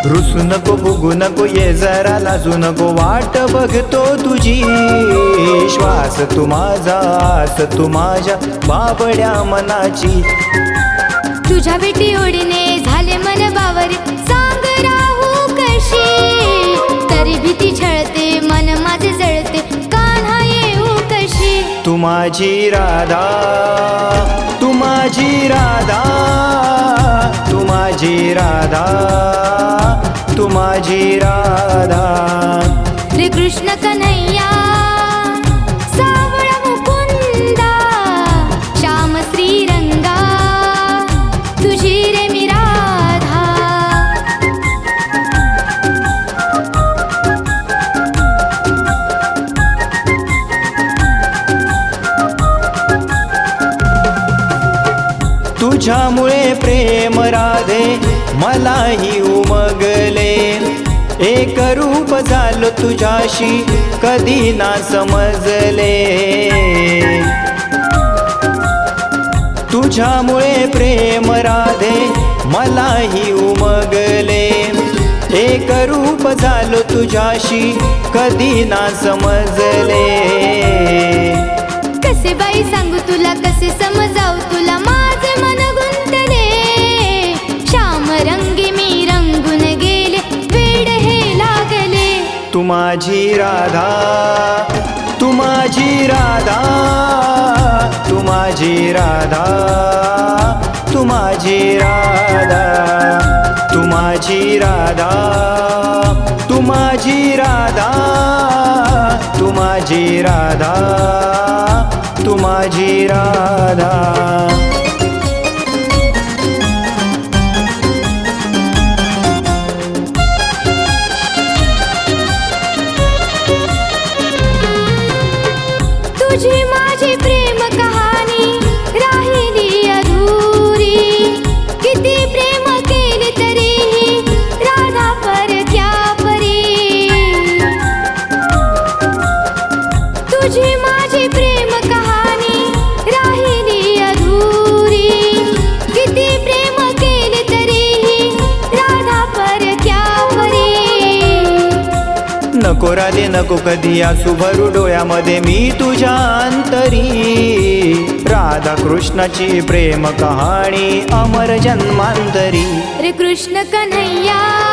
हसू नको फुगू नको ये जरा लाजू नको. वाट बघतो तुझी. श्वास तू माझा आस तू माझ्या बाबड्या मनाची. तुझ्या भेटी ओढीने झाले मन बावर. सांग राहू कशी? तरी भीती छळते मन माझे जळते. कान्हा येऊ कशी? तू माझी राधा तू माझी राधा तू माझी राधा. माझी राधा. रे कृष्ण कन्हैया सावळा मुकुंदा श्याम श्रीरंगा तुझी रे मी राधा. तुझ्यामुळे प्रेम राधे मलाही एक रूप झालो तुझ्याशी कधी ना समजले. तुझ्यामुळे प्रेम राधे मलाही उमगले. एक रूप झालो तुझ्याशी कधी ना समजले. कसे बाई सांग तू माझी राधा तू माझी राधा तू माझी राधा तू माझी राधा तू माझी राधा तू माझी राधा तू माझी राधा तू माझी राधा. तुझी माझी प्रेम कहाणी राहिली अधुरी. किती प्रेम केले तरीही राधा पर क्या परी तुझी नको नको कधी आसू भरू डोळ्यामध्ये. मी तुझ्या अंतरी. राधा कृष्णाची प्रेम कहाणी अमर जन्मांतरी. रे कृष्ण कन्हैया